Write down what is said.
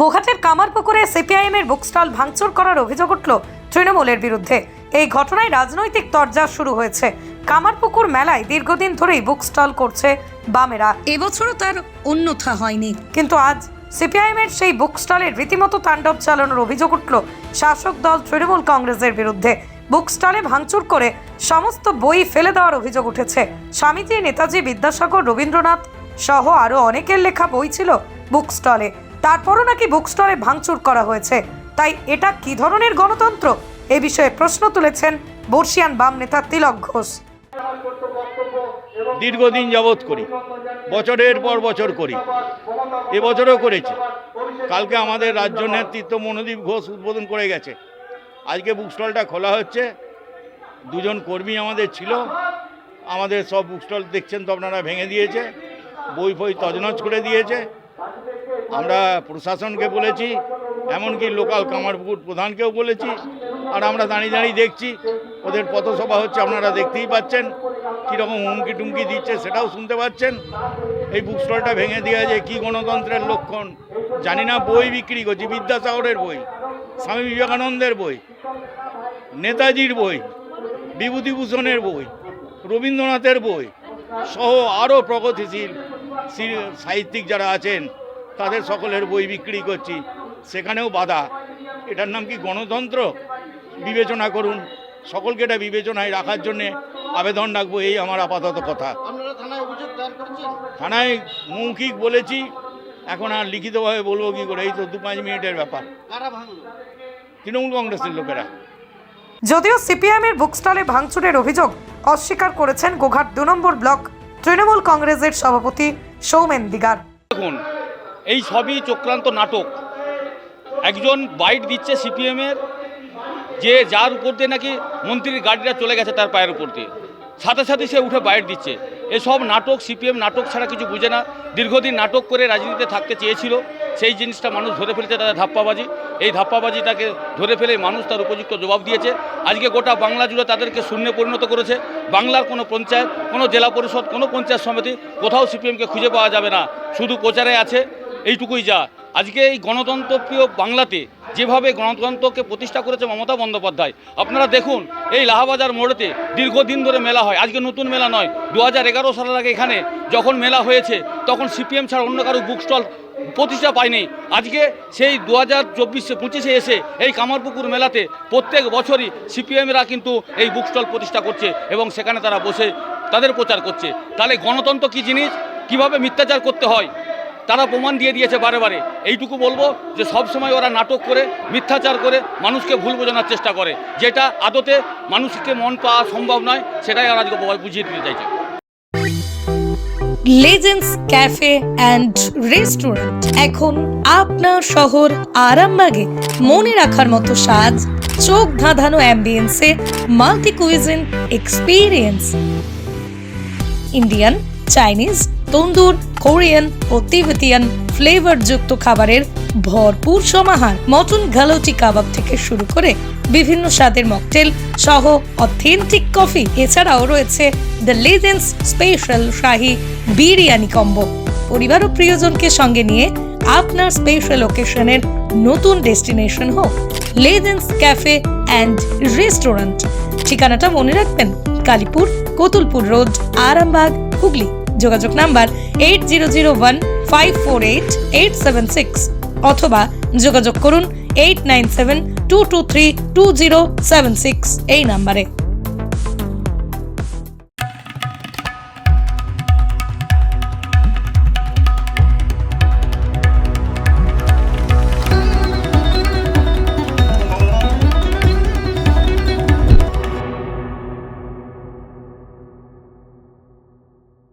গোঘাটের কামারপুকুরে CPIM এর book stall ভাঙচুর করার অভিযোগ উঠল তৃণমূলের বিরুদ্ধে। এই ঘটনায় রাজনৈতিক তরজা শুরু হয়েছে। কামারপুকুর মেলায় দীর্ঘদিন ধরেই বুক স্টল করছে বামেরা। এবছরও তার অন্যথা হয়নি। কিন্তু আজ সিপিআইএম এর সেই বুক স্টলের রীতিমতো তাণ্ডব চালানোর অভিযোগ উঠল শাসক দল তৃণমূল কংগ্রেসের বিরুদ্ধে। বুক স্টলে ভাঙচুর করে সমস্ত বই ফেলে দেওয়ার অভিযোগ উঠেছে। স্বামীজি নেতাজি বিদ্যাসাগর রবীন্দ্রনাথ সহ আরও অনেকের লেখা বই ছিল বুক স্টলে। তারপরও নাকি বুক স্টলে ভাঙচুর করা হয়েছে। তাই এটা কি ধরনের গণতন্ত্র? এ বিষয়ে প্রশ্ন তুলেছেন বর্ষিয়ান বাম নেতা তিলক ঘোষ। দীর্ঘদিন যাবৎ করি, বছরের পর বছর করি এবছরও করেছি। কালকে আমাদের রাজ্য নেতৃত্ব মনোদীপ ঘোষ উদ্বোধন করে গেছে। আজকে বুক স্টলটা খোলা হচ্ছে, দুজন কর্মী আমাদের ছিল, আমাদের সব বুক স্টল দেখছেন তো আপনারা ভেঙে দিয়েছে, বই ফই তজনজ করে দিয়েছে আমরা প্রশাসনকে বলেছি, এমনকি লোকাল কামারপুকুর প্রধানকেও বলেছি, আর আমরা দাঁড়িয়ে দাঁড়িয়ে দেখছি, ওদের পথসভা হচ্ছে, আপনারা দেখতেই পাচ্ছেন, কীরকম হুমকি টুমকি দিচ্ছে সেটাও শুনতে পাচ্ছেন। এই বুক স্টলটা ভেঙে দেওয়া যে কী গণতন্ত্রের লক্ষণ, জানি না বই বিক্রি করছি, বিদ্যাসাগরের বই, স্বামী বিবেকানন্দের বই, নেতাজির বই, বিভূতিভূষণের বই, রবীন্দ্রনাথের বই, সহ আরও প্রগতিশীল সাহিত্যিক যারা আছেন তাদের সকলের বই বিক্রি করছি। সেখানেও বাধা। এটার নাম কি গণতন্ত্র? বিবেচনা করুন। সকলকে এটা বিবেচনায় রাখার জন্যে আবেদন রাখব এই আমার আপাতত কথা। থানায় অভিযোগ দায়ের করেছেন? থানায় মৌখিক বলেছি। এখন আর লিখিতভাবে বলব কি করে? এই তো দু পাঁচ মিনিটের ব্যাপার। কারা তৃণমূল কংগ্রেসের লোকেরা। যদিও সিপিএম এর বুক স্টলে ভাঙচুরের অভিযোগ অস্বীকার করেছেন গোঘাট দু নম্বর ব্লক তৃণমূল কংগ্রেসের সভাপতি সৌমেন দিগার। দেখুন এই সবই চক্রান্ত নাটক। একজন বাইট দিচ্ছে সিপিএমের, যে যার উপর দিয়ে নাকি মন্ত্রীর গাড়িটা চলে গেছে তার পায়ের উপর দিয়ে। সাথে সাথে সে উঠে বাইট দিচ্ছে। এসব নাটক, সিপিএম নাটক ছাড়া কিছু বুঝে না। দীর্ঘদিন নাটক করে রাজনীতিতে থাকতে চেয়েছিল। সেই জিনিসটা মানুষ ধরে ফেলেছে তাদের ধাপ্পাবাজি। এই ধাপ্পাবাজিটাকে ধরে ফেলে মানুষ তার উপযুক্ত জবাব দিয়েছে। আজকে গোটা বাংলা জুড়ে তাদেরকে শূন্যে পরিণত করেছে। বাংলার কোনো পঞ্চায়েত, কোনো জেলা পরিষদ, কোনো পঞ্চায়েত সমিতি কোথাও সিপিএমকে খুঁজে পাওয়া যাবে না। শুধু প্রচারে আছে। এইটুকুই যা। আজকে এই গণতন্ত্রপ্রিয় বাংলাতে যেভাবে গণতন্ত্রকে প্রতিষ্ঠা করেছে মমতা বন্দ্যোপাধ্যায়, আপনারা দেখুন, এই লাহাবাজার মোড়েতে দীর্ঘদিন ধরে মেলা হয়। আজকে নতুন মেলা নয় দু হাজার এগারো সালের আগে এখানে যখন মেলা হয়েছে, তখন সিপিএম ছাড়া অন্য কারও বুক স্টল প্রতিষ্ঠা পায়নি। আজকে সেই দু হাজার চব্বিশে, পঁচিশে এসে এই কামারপুকুর মেলাতে প্রত্যেক বছরই সিপিএমরা কিন্তু এই বুক স্টল প্রতিষ্ঠা করছে এবং সেখানে তারা বসে তাদের প্রচার করছে। তাহলে গণতন্ত্র কী জিনিস? কীভাবে মিথ্যাচার করতে হয়? তারা প্রমাণ দিয়ে দিয়েছে বারে বারে। এইটুকু বলব যে সব সময় ওরা নাটক করে, মিথ্যাচার করে, মানুষকে ভুল বোঝানোর চেষ্টা করে। যেটা আদতে মানুষকে মন পাওয়া সম্ভব নয়, সেটাই ওরা আজকে বুঝিয়ে দিতে চাইছে। লেজেন্ডস ক্যাফে অ্যান্ড রেস্টুরেন্ট এখন আপনার শহর আরামবাগে মনে রাখার মতো সাজ, চোখ ধাঁধানো অ্যাম্বিয়েন্সে multi cuisine experience Indian Chinese tandoor, Korean ও তিবেতিয়ান ফ্লেভারযুক্ত খাবারের ভরপুর সমাহার। মটন গালোটি কাবাব থেকে শুরু করে বিভিন্ন স্বাদের মকটেল সহ অথেন্টিক কফি এছাড়াও রয়েছে the legends special shahi biryani combo পরিবার ও প্রিয়জনকে সঙ্গে নিয়ে আপনার স্পেশাল ওকেশনের নতুন ডেস্টিনেশন হোক। লেজেন্ডস ক্যাফে অ্যান্ড রেস্টুরেন্ট ঠিকানাটা মনে রাখবেন কালীপুর, কোতুলপুর রোড, আরামবাগ, হুগলি। যোগাযোগ number eight zero zero one five four eight eight seven six অথবা যোগাযোগ করুন eight nine seven two two three two zero seven six এই নাম্বারে।